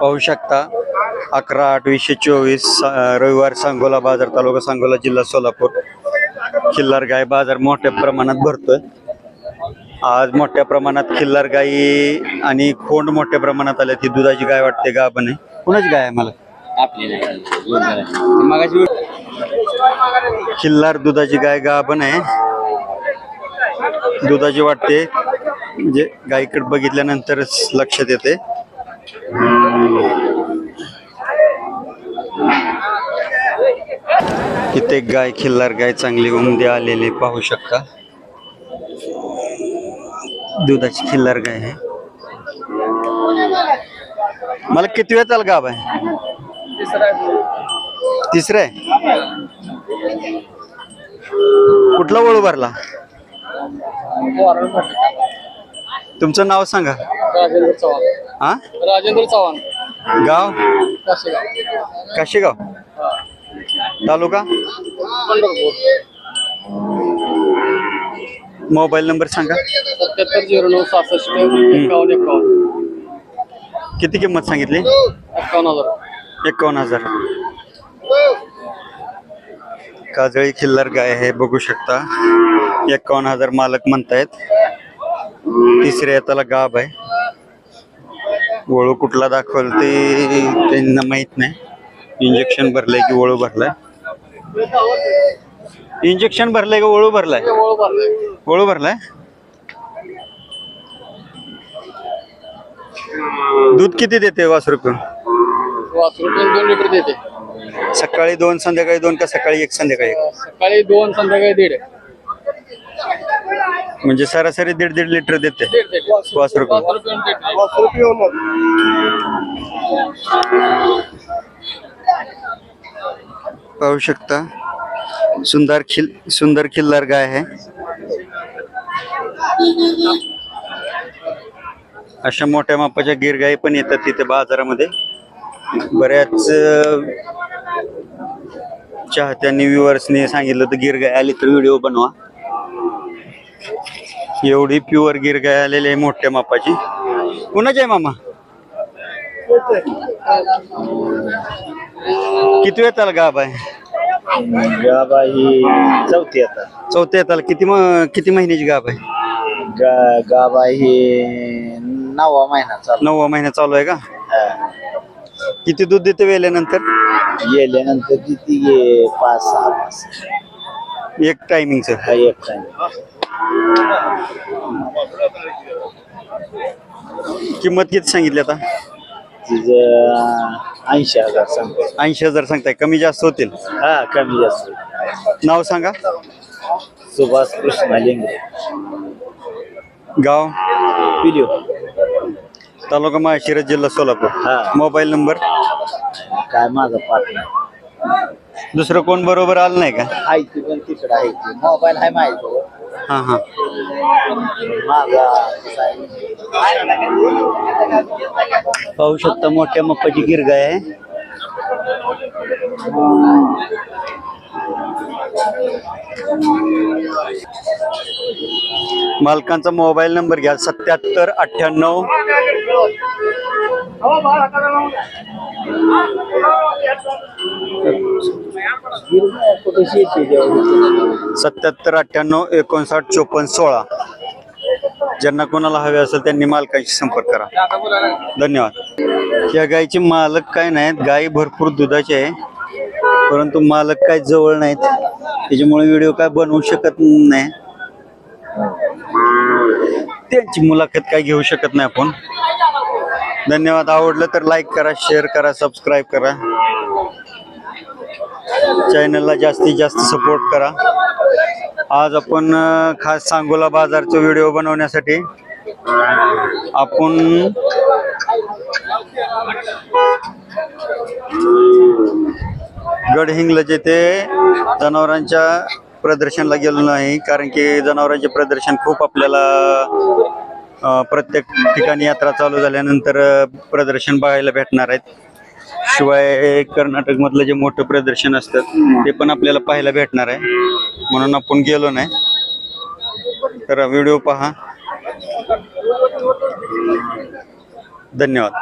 पाहू शकता. अकरा आठ वीसशे चोवीस रविवार सांगोला बाजार तालुका सांगोला जिल्हा सोलापूर. खिल्लार गाय बाजार मोठ्या प्रमाणात भरतोय. आज मोठ्या प्रमाणात खिल्लार गाई आणि खोंड मोठ्या प्रमाणात आल्या ती दुधाची गाय वाटते गाभण आहे कुणाची गाय आहे मला आपली खिल्लार दुधाची गाय गाभण आहे? दुधाची वाटते. म्हणजे गायीकडे बघितल्यानंतरच लक्षात येते. इथे गाय खिल्लार गाय चांगली उमदे आलेली पाहू शकता. दुधाची खिल्लार गाय आहे. मला किती वेळ चाल गाव आहे? तिसरं आहे. कुठला वळू भरला? तुमचं नाव सांगा. हा राजेंद्र चव्हाण गाव काशेगाव काशीगाव तालुका पंढरपूर मोबाईल नंबर सांगा सत्याहत्तर झिरो नऊ सहासष्ट एकावन्न एकावन्न किती किंमत सांगितली एकावन्न हज़ार एकावन्न हज़ार काजळी खिल्लार गाय आहे बघू शकता एकावन्न हज़ार मालक म्हणतायत तिसऱ्या त्याला गाब आहे वळू कुठला दाखवल ते त्यांना माहीत नाही. इंजेक्शन भरलंय की वळू भरलाय. इंजेक्शन भरलंय का वळू भरलाय? वळू भरलाय? दूध किती देते वासरू वासरू पण दोन लिटर देते. सकाळी दोन संध्याकाळी दोन का सकाळी एक संध्याकाळी एक? सकाळी दोन संध्याकाळी दीड. म्हणजे सरासरी दीड दीड लिटर देते. पाच रुपये पाच रुपये पाहू शकता. सुंदर खिल सुंदर खिल्लार गाय आहे. अशा मोठ्या मापाच्या गिरगाई पण येतात तिथे बाजारामध्ये. बऱ्याच चाहत्यांनी व्ह्युअर्सनी सांगितलं तर गिरगाय आली तर व्हिडिओ बनवा. एवढी प्युअर गिर गाय आलेली आहे मोठ्या मापाची. कुणाची आहे मामा? किती वेळ त्याला गाब आहे? गाबा ही चौथी आता. चौथ्या येताला. किती म किती महिन्याची गाब आहे? गा गाबा ही नववा महिना चालू. नववा महिना चालू आहे का? हा. किती दूध देते वेल्यानंतर? गेल्यानंतर किती गे पाच सहा पाच. एक टायमिंगचं हा एक टाइम किंमत किती सांगितली आता? तिचं ऐंशी हजार सांगतो. ऐंशी हजार सांगताय. कमी जास्त होतील. हा कमी जास्त नाव सांगा. सुभाष कृष्ण लिंगरे गाव? पिलिओ तालुका माळशिरस जिल्हा सोलापूर. हा. Mobile number? काय माझा पार्टनर दुसरं कोण बरोबर आलं नाही का? आहे ती पण तिकडे आहे ती मोबाईल आहे हा हा. माझा पाहू शकता मोठ्या मप्पाची गिरगाय आहे. मालकांचा मोबाईल नंबर घ्या सत्याहत्तर अठ्ठ्याण्णव. सत्याहत्तर अठ्ठ्याण्णव एकोणसाठ चोपन्न सोळा. ज्यांना कोणाला हवे असेल त्यांनी मालकांशी संपर्क करा. धन्यवाद. या गायचे मालक काय नाहीत गायी भरपूर दुधाचे आहे. परंतु मालक काय जवळ नाहीत. त्याच्यामुळे व्हिडिओ काय बनवू शकत नाही. त्यांची मुलाखत काय घेऊ शकत नाही आपण. धन्यवाद. आवडलं तर लाईक करा शेअर करा सबस्क्राईब करा. चॅनलला जास्तीत जास्त सपोर्ट करा. आज आपण खास सांगोला बाजारचा व्हिडिओ बनवण्यासाठी आपण गडहिंग्लज येथे जनावरांच्या प्रदर्शनला गेलो नाही कारण की जनावरांचे प्रदर्शन खूप आपल्याला प्रत्येक ठिकाणी यात्रा चालू झाल्यानंतर प्रदर्शन बघायला भेटणार आहेत. शिवाय कर्नाटकमधलं जे मोठं प्रदर्शन असतं ते पण आपल्याला पाहायला भेटणार आहे. म्हणून आपण गेलो नाही. तर व्हिडिओ पहा. धन्यवाद.